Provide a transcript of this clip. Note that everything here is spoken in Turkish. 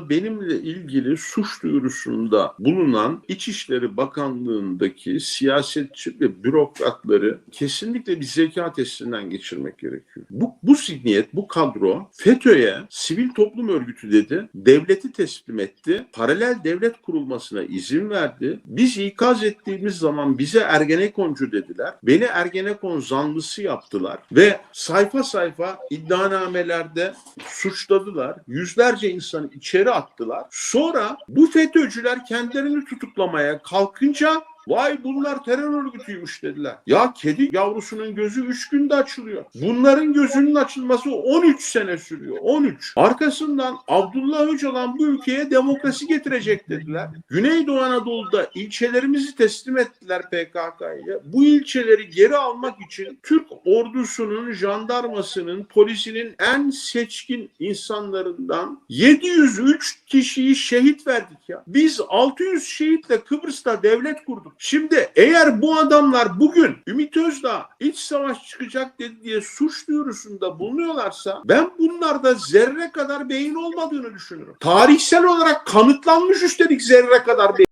benimle ilgili suç duyurusunda bulunan İçişleri Bakanlığı'ndaki siyasetçi ve bürokratları kesinlikle bir zeka testinden geçirmek gerekiyor. Bu, bu zihniyet, bu kadro FETÖ'ye sivil toplum örgütü dedi, devleti teslim etti, paralel devlet kurulmasına izin verdi. Biz ikaz ettiğimiz zaman bize Ergenekoncu dediler. Beni Ergenekon zanlısı yaptılar ve sayfa sayfa iddianamelerde suçladılar. Yüzlerce insanı içeri attılar. Sonra bu FETÖ'cüler kendilerini tutuklamaya kalkınca Vay bunlar terör örgütüymüş dediler. Ya kedi yavrusunun gözü 3 günde açılıyor. Bunların gözünün açılması 13 sene sürüyor. 13. Arkasından Abdullah Öcalan bu ülkeye demokrasi getirecek dediler. Güneydoğu Anadolu'da ilçelerimizi teslim ettiler PKK'ya. Bu ilçeleri geri almak için Türk ordusunun, jandarmasının, polisinin en seçkin insanlarından 703 kişiyi şehit verdik ya. Biz 600 şehitle Kıbrıs'ta devlet kurduk. Şimdi eğer bu adamlar bugün Ümit Özdağ iç savaş çıkacak dedi diye suç duyurusunda bulunuyorlarsa ben bunlarda zerre kadar beyin olmadığını düşünürüm. Tarihsel olarak kanıtlanmış üstelik zerre kadar beyin.